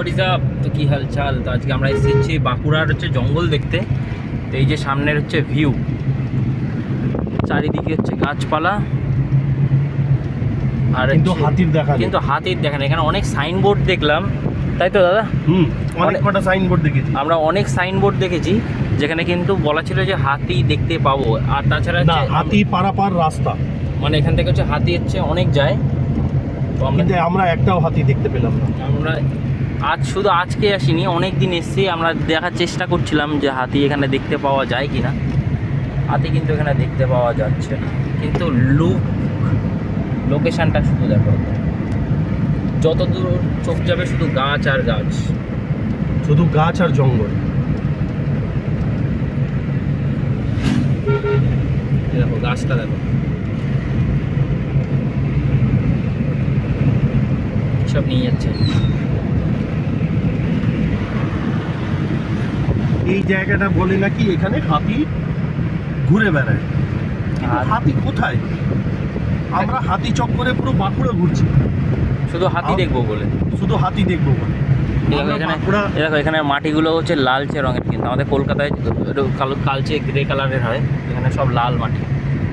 What up তো কী হাল চাল? তো আজকে আমরা এসেছি বাঁকুড়ার হচ্ছে জঙ্গল দেখতে। তো এই যে সামনের হচ্ছে ভিউ চারিদিকে হচ্ছে গাছপালা। আর কিন্তু হাতির দেখা কিন্তু হাতির দেখা এখানে অনেক সাইনবোর্ড দেখলাম। তাই তো দাদা? হুম অনেক কটা সাইনবোর্ড দেখেছি। আমরা অনেক সাইনবোর্ড দেখেছি যেখানে কিন্তু বলা ছিল যে হাতি দেখতে পাবো। আর তাছাড়া হাতি পারাপার রাস্তা। মানে এখান থেকে হচ্ছে হাতি হচ্ছে অনেক যায়। তো আমরা কিন্তু আমরা একটাও হাতি দেখতে পেলাম না। আমরা আজ শুধু আজকে আসিনি অনেক দিন এসেছি আমরা দেখার চেষ্টা করছিলাম যে হাতি এখানে দেখতে পাওয়া যায় কি না হাতি কিন্তু এখানে দেখতে পাওয়া যাচ্ছে না। কিন্তু লুক লোকেশানটা শুধু দেখো। যত দূর চোখ যাবে শুধু গাছ আর গাছ। শুধু গাছ আর জঙ্গল। দেখো, গাছটা দেখো। সব নিয়ে যাচ্ছে। এই জায়গাটা বলে নাকি এখানে হাতি ঘুরে বেড়ায়। কিন্তু হাতি কোথায়? আমরা হাতি চক্করে পুরো বাঁকুড়া ঘুরছি। শুধু হাতি দেখব বলে। শুধু হাতি দেখব বলে। দেখো এখানে মাটিগুলো হচ্ছে লালচে রঙের কিন্তু আমাদের কলকাতায় কালো কালচে গ্রে কালারের হয়। এখানে সব লাল মাটি।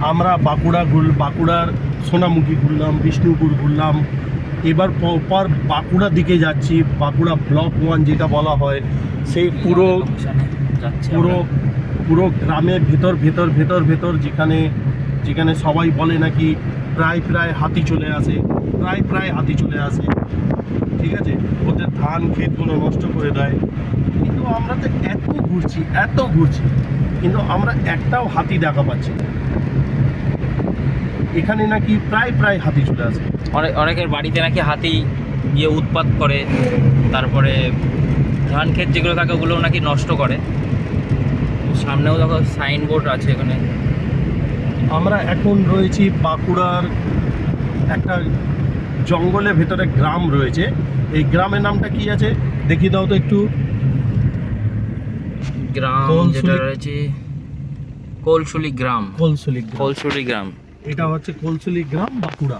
আমরা বাঁকুড়া ঘুর বাঁকুড়ার সোনামুখী ঘুরলাম বিষ্ণুপুর ঘুরলাম এবার পর বাঁকুড়ার দিকে যাচ্ছি, বাঁকুড়া ব্লক ওয়ান যেটা বলা হয়, সেই পুরো পুরো পুরো গ্রামের ভেতর ভেতর ভেতর ভেতর যেখানে যেখানে সবাই বলে নাকি প্রায় প্রায় হাতি চলে আসে, প্রায় প্রায় হাতি চলে আসে। ঠিক আছে? ওদের ধান ক্ষেতগুলো নষ্ট করে দেয়। কিন্তু আমরা তো এত ঘুরছি এত ঘুরছি, কিন্তু আমরা একটাও হাতি দেখা পাচ্ছি। এখানে নাকি প্রায় প্রায় হাতি চলে আসে। অনেক অনেকের বাড়িতে নাকি হাতি গিয়ে উৎপাত করে তারপরে ধান ক্ষেত যেগুলো থাকে ওগুলো নাকি নষ্ট করে। সামনেও দেখো সাইনবোর্ড আছে এখানে। আমরা এখন রয়েছি বাঁকুড়ার একটা জঙ্গলের ভেতরে গ্রাম রয়েছে। এই গ্রামের নামটা কি আছে? দেখি দাও তো একটু। গ্রাম যেটা রয়েছে কোলসুলি গ্রাম। কোলসুলি গ্রাম। কোলসুলি গ্রাম। এটা হচ্ছে কোলসুলি গ্রাম বাঁকুড়া।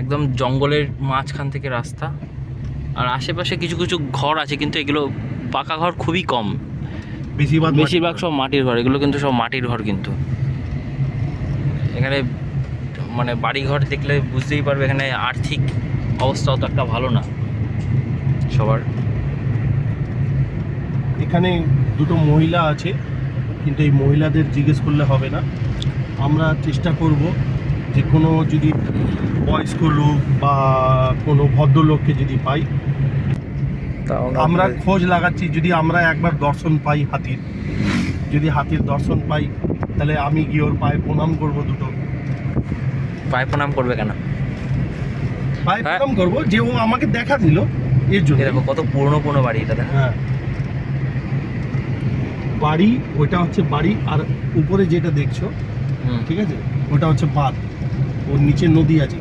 একদম জঙ্গলের মাঝখান থেকে রাস্তা। আর আশেপাশে কিছু কিছু ঘর আছে কিন্তু এগুলো পাকা ঘর খুবই কম। বেশিরভাগ বেশিরভাগ সব মাটির ঘর এগুলো কিন্তু সব মাটির ঘর কিন্তু। এখানে মানে বাড়ি ঘর দেখলে বুঝতেই পারবে এখানে আর্থিক অবস্থা অত একটা ভালো না সবার। এখানে দুটো মহিলা আছে কিন্তু এই মহিলাদের জিজ্ঞেস করলে হবে না। আমরা চেষ্টা করব যে কোনো যদি বয়স্ক লোক বা কোনো ভদ্রলোককে যদি পাই আমরা খোঁজ লাগাচ্ছি যদি আমরা একবার দর্শন পাই হাতির যদি হাতির দর্শন পাই তাহলে আমি গিয়ে ওর পায়ে প্রণাম করব দুটো। পায়ে প্রণাম করবে কেন? পায়ে হ্যাঁ। প্রণাম করব যে ও আমাকে দেখা দিল এর জন্য। দেখো কত পুরনো পুরনো বাড়ি এটা দেখো। হ্যাঁ। বাড়ি ওইটা হচ্ছে বাড়ি আর উপরে যেটা দেখছ। ঠিক আছে? ওটা হচ্ছে বাঁধ। ওর নিচে নদী আছে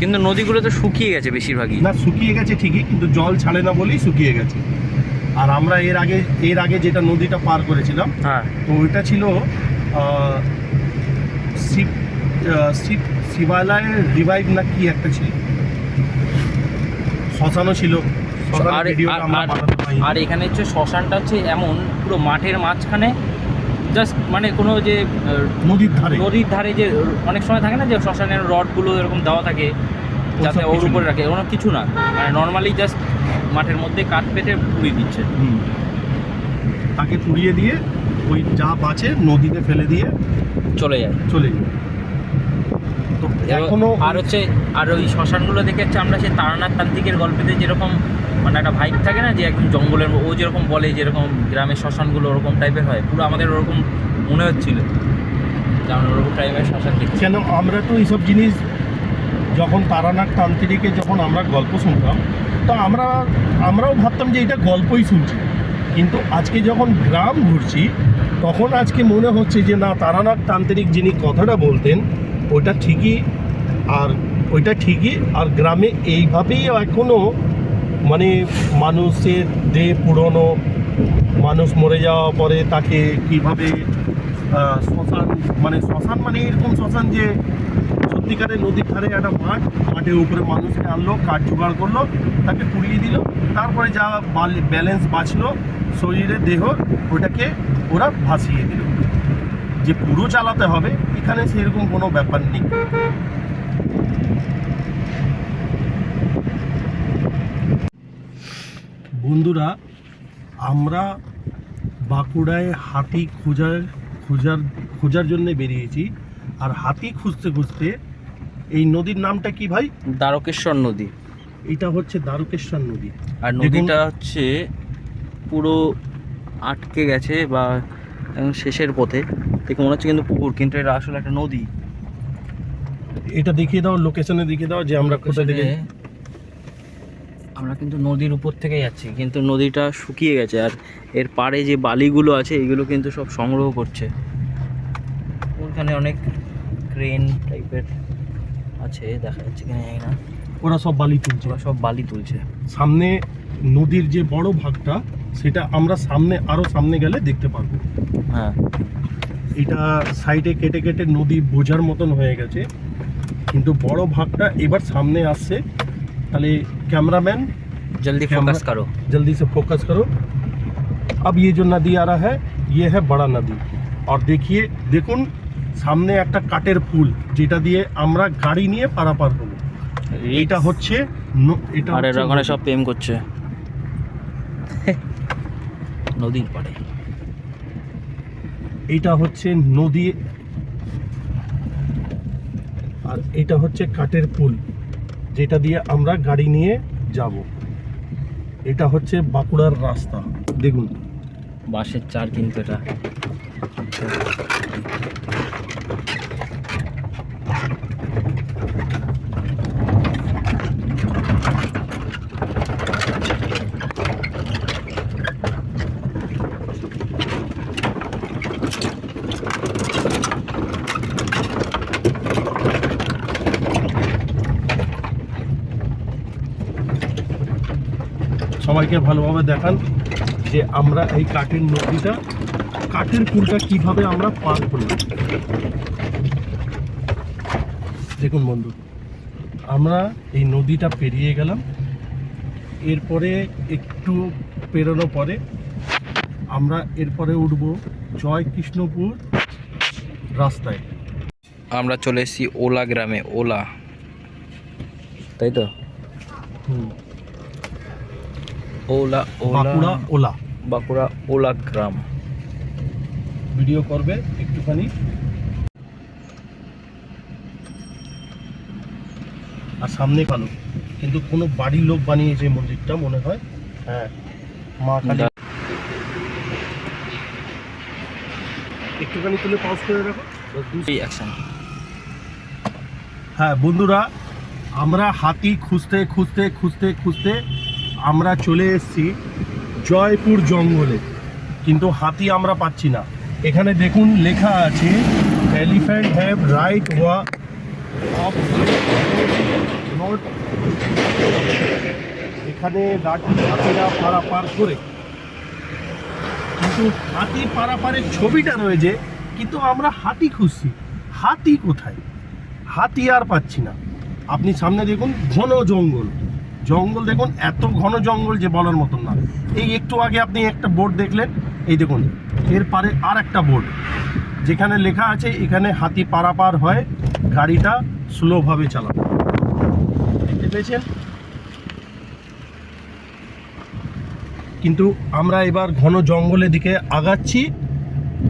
কিন্তু। নদীগুলো তো শুকিয়ে গেছে বেশিরভাগই। না শুকিয়ে গেছে ঠিকই কিন্তু জল ছাড়ে না বলেই শুকিয়ে গেছে। আর আমরা এর আগে এর আগে যেটা নদীটা পার করেছিলাম হ্যাঁ। তো ওইটা ছিল শিব শিব শিবালয়ের রিভাইভ না কি একটা ছিল? শ্মশানও ছিল। আর আর- এখানে হচ্ছে শ্মশানটা হচ্ছে এমন পুরো মাঠের মাঝখানে জাস্ট মানে কোনো যে নদীর ধারে। নদীর ধারে যে অনেক সময় থাকে না যে শ্মশানের রডগুলো এরকম দেওয়া থাকে যাতে ওর উপরে রাখে ওরকম কিছু না। মানে নর্মালি জাস্ট মাঠের মধ্যে কাঠ পেতে পুড়িয়ে দিচ্ছে। তাকে পুড়িয়ে দিয়ে ওই যা বাঁচে নদীতে ফেলে দিয়ে চলে যায়। চলে যায়। তো এখনও আর হচ্ছে আর ওই শ্মশানগুলো দেখে হচ্ছে আমরা সেই তারানাথ তান্ত্রিকের গল্পেতে যেরকম মানে একটা ভাইব থাকে না যে একদম জঙ্গলের ও যেরকম বলে যেরকম গ্রামের শ্মশানগুলো ওরকম টাইপের হয় পুরো আমাদের ওরকম মনে হচ্ছিল। আমরা ওরকম টাইপের শ্মশান দেখছি। কেন আমরা তো এইসব জিনিস যখন তারানাথ তান্ত্রিকে যখন আমরা গল্প শুনতাম তো আমরা আমরাও ভাবতাম যে এটা গল্পই শুনছি। কিন্তু আজকে যখন গ্রাম ঘুরছি তখন আজকে মনে হচ্ছে যে না তারানাথ তান্ত্রিক যিনি কথাটা বলতেন ওটা ঠিকই আর ওইটা ঠিকই আর গ্রামে এইভাবেই এখনও মানে মানুষের দেহ পুরনো, মানুষ মরে যাওয়া পরে তাকে কীভাবে শ্মশান মানে শ্মশান মানে এরকম শ্মশান যে সত্যিকারে নদীর ধারে একটা মাঠ, মাঠের উপরে মানুষকে আনলো, কাঠ জোগাড় করল, তাকে পুড়িয়ে দিল, তারপরে যা ব্যালেন্স বাঁচলো, শরীরে দেহ ওটাকে ওরা ভাসিয়ে দিল। যে পুরো চালাতে হবে এখানে সেরকম কোনো ব্যাপার নেই। বন্ধুরা আমরা বাঁকুড়ায় হাতি খোঁজার খোঁজার খোঁজার জন্য বেরিয়েছি। আর হাতি খুঁজতে খুঁজতে এই নদীর নামটা কি ভাই? দ্বারকেশ্বর নদী। এটা হচ্ছে দ্বারকেশ্বর নদী। আর নদীটা হচ্ছে পুরো আটকে গেছে বা একদম শেষের পথে। দেখে মনে হচ্ছে কিন্তু পুকুর কিন্তু এটা আসলে একটা নদী। এটা দেখিয়ে দাও লোকেশনে দেখিয়ে দাও যে আমরা কোথা থেকে আমরা কিন্তু নদীর উপর থেকে যাচ্ছি কিন্তু নদীটা শুকিয়ে গেছে আর এর পাড়ে যে বালিগুলো আছে এগুলো কিন্তু সব সংগ্রহ করছে। ওখানে অনেক ক্রেন টাইপের আছে দেখা যাচ্ছে কিনা জানি না। ওরা সব বালি তুলছে। ওরা সব বালি তুলছে। সামনে নদীর যে বড় ভাগটা সেটা আমরা সামনে আরো সামনে গেলে দেখতে পারবো হ্যাঁ এটা সাইডে কেটে কেটে নদী বোঝার মতন হয়ে গেছে কিন্তু বড় ভাগটা এবার সামনে আসছে তাহলে कैमरामैन জলদি Camera- ফোকাস করো जल्दी से फोकस करो अब ये जो नदी आ रहा है ये है बड़ा नदी और देखिए দেখুন সামনে একটা কাঠের পুল যেটা দিয়ে আমরা গাড়ি নিয়ে পারাপার হবো এটা হচ্ছে ন- এটা আর এরা হচ্ছে ওখানে নদী। সব প্রেম করছে নদীর পাড়ে। এটা হচ্ছে নদী আর এটা হচ্ছে কাঠের পুল যেটা দিয়ে আমরা গাড়ি নিয়ে যাব। এটা হচ্ছে বাঁকুড়ার রাস্তা দেখুন। বাঁশের চার কিন্তু এটা। সবাইকে ভালোভাবে দেখান যে আমরা এই কাঠের নদীটা কাঠের পুলটা কীভাবে আমরা পার করলাম। দেখুন বন্ধু আমরা এই নদীটা পেরিয়ে গেলাম। এরপরে একটু পেরোনো পরে আমরা এরপরে উঠব জয় কৃষ্ণপুর রাস্তায়। আমরা চলে এসেছি ওলা গ্রামে ওলা। তাই তো? হুম, ওলা বাঁকুড়া ওলা বাঁকুড়া ওলা গ্রাম ভিডিও করবে একটুখানি। আর সামনে কালো। কিন্তু কোনো বাড়ির লোক বানিয়েছে মন্দিরটা মনে হয়। হ্যাঁ। মা কালী। একটুখানি তুলে পাউজ করে রাখো। হ্যাঁ বন্ধুরা আমরা হাতি খুঁজতে খুঁজতে খুঁজতে খুঁজতে আমরা চলে এসেছি জয়পুর জঙ্গলে। কিন্তু হাতি আমরা পাচ্ছি না। এখানে দেখুন লেখা আছে elephant have right way of not এখানে হাতিরা পারাপার করে। কিন্তু হাতি পারাপারের ছবিটা রয়েছে, কিন্তু আমরা হাতি খুঁজছি। হাতি কোথায়? হাতি আর পাচ্ছি না। আপনি সামনে দেখুন ঘন জঙ্গল। জঙ্গল দেখুন, এত ঘন জঙ্গল যে বলার মতন না। এই একটু আগে আপনি একটা বোর্ড দেখলেন, এই দেখুন, এর পারে আর একটা বোর্ড, যেখানে লেখা আছে, এখানে হাতি পারাপার হয়, গাড়িটা স্লোভাবে চালানো। দেখতে পেয়েছেন? কিন্তু আমরা এবার ঘন জঙ্গলের দিকে আগাচ্ছি,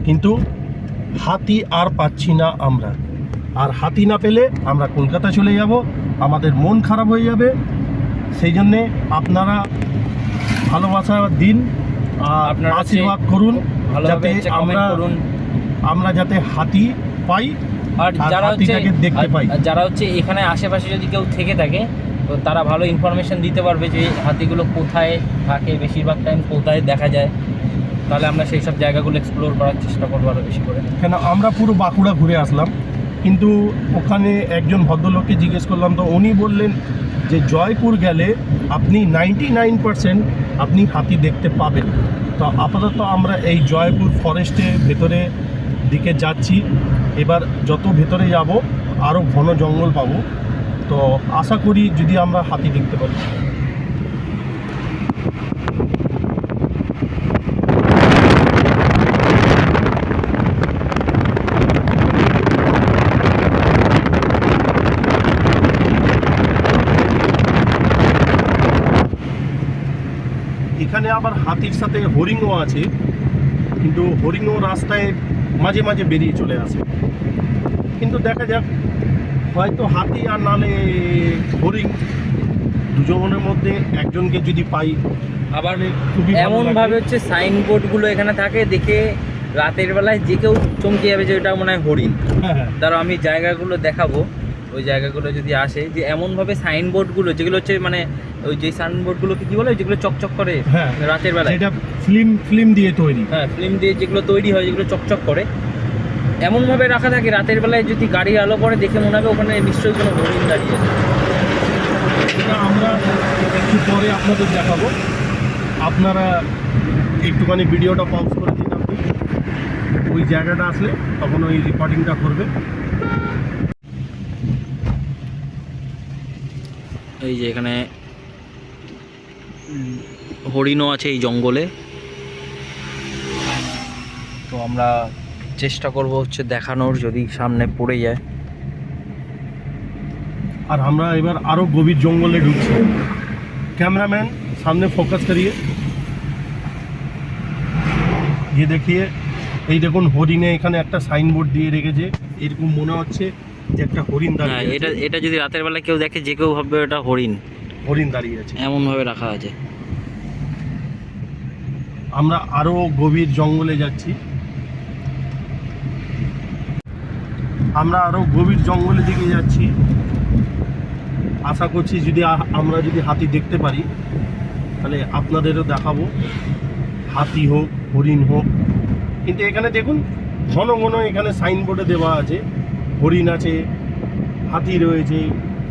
কিন্তু হাতি আর পাচ্ছি না আমরা। আর হাতি না পেলে আমরা কলকাতা চলে যাব, আমাদের মন খারাপ হয়ে যাবে সেই জন্যে আপনারা ভালোবাসা দিন আপনারা আশীর্বাদ করুন যাতে আমরা আমরা যাতে হাতি পাই আর যারা হচ্ছে দেখতে আর- পাই। যারা হচ্ছে এখানে আশেপাশে যদি কেউ থেকে থাকে তো তারা ভালো ইনফরমেশন দিতে পারবে যে হাতিগুলো কোথায় থাকে বেশিরভাগ টাইম কোথায় দেখা যায়। তাহলে আমরা সেই সব জায়গাগুলো এক্সপ্লোর করার চেষ্টা করব আরও বেশি করে। কেন আমরা পুরো বাঁকুড়া ঘুরে আসলাম কিন্তু ওখানে একজন ভদ্রলোককে জিজ্ঞেস করলাম তো উনি বললেন যে জয়পুর গেলে আপনি নাইনটি নাইন পারসেন্ট আপনি হাতি দেখতে পাবেন। তো আপাতত আমরা এই জয়পুর ফরেস্টের ভেতরে দিকে যাচ্ছি। এবার যত ভেতরে যাব আরও ঘন জঙ্গল পাবো। তো আশা করি যদি আমরা হাতি দেখতে পারি এখানে আবার হাতির সাথে হরিণও আছে কিন্তু হরিণও রাস্তায় মাঝে মাঝে বেরিয়ে চলে আসে। কিন্তু দেখা যাক হয়তো হাতি আর নালে হরিণ দুজনের মধ্যে একজনকে যদি পাই আবার খুবই ভালো এমন ভাবে হচ্ছে সাইনবোর্ডগুলো এখানে থাকে দেখে রাতের বেলায় যে কেউ চমকে যাবে যে ওটা মনে হয় হরিণ। হ্যাঁ হ্যাঁ। ধরো আমি জায়গাগুলো দেখাবো। ওই জায়গাগুলো যদি আসে যে এমনভাবে সাইনবোর্ডগুলো যেগুলো হচ্ছে মানে ওই যে সাইনবোর্ডগুলোকে কি বলে? যেগুলো চকচক করে হ্যাঁ রাতের বেলায়। যেটা ফিল্ম ফিল্ম দিয়ে তৈরি। হ্যাঁ ফিল্ম দিয়ে যেগুলো তৈরি হয় যেগুলো চকচক করে। এমনভাবে রাখা থাকে রাতের বেলায় যদি গাড়ি আলো করে দেখে মনে হবে ওখানে নিশ্চয়ই কোনো হরিণ দাঁড়িয়ে আছে। এটা আমরা একটু পরে আপনাদের দেখাবো। আপনারা একটুখানি ভিডিওটা পজ করে দিন আপনি। ওই জায়গাটা আসলে তখন ওই রেকর্ডিংটা করবে। এই যে এখানে উম, হরিণও আছে এই জঙ্গলে তো আমরা চেষ্টা করব হচ্ছে দেখানোর যদি সামনে পড়ে যায় আর আমরা এবার আরও গভীর জঙ্গলে ঢুকছি ক্যামেরাম্যান সামনে ফোকাস করিয়ে ये देखिए এই দেখুন হরিণে এখানে একটা সাইনবোর্ড দিয়ে রেখেছে এরকম মনে হচ্ছে যে একটা হরিণ হ্যাঁ দাঁড়িয়ে এটা আছে। এটা যদি রাতের বেলা কেউ দেখে যে কেউ ভাববে এটা হরিণ। হরিণ দাঁড়িয়ে আছে। এমনভাবে রাখা আছে। আমরা আরও গভীর জঙ্গলে যাচ্ছি। আমরা আরও গভীর জঙ্গলের দিকে যাচ্ছি। আশা করছি যদি আমরা যদি হাতি দেখতে পারি তাহলে আপনাদেরও দেখাবো। হাতি হোক হরিণ হোক। কিন্তু এখানে দেখুন ঘন ঘন এখানে সাইনবোর্ডে দেওয়া আছে। হরিণ আছে হাতি রয়েছে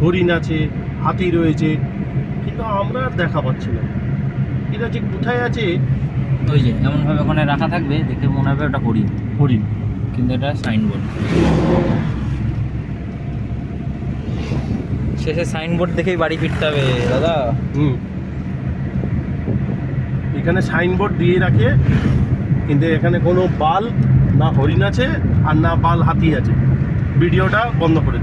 হরিণ আছে হাতি রয়েছে কিন্তু আমরা আর দেখা পাচ্ছি না। এটা যে কোথায় আছে? ওই যে এমনভাবে ওখানে রাখা থাকবে দেখে মনে হবে ওটা হরিণ। হরিণ। কিন্তু এটা সাইনবোর্ড। শেষে সাইনবোর্ড দেখেই বাড়ি ফিরতে হবে দাদা। হুম। এখানে সাইনবোর্ড দিয়ে রাখে কিন্তু এখানে কোনো বাল না হরিণ আছে আর না বাল হাতি আছে। ভিডিওটা বন্ধ করে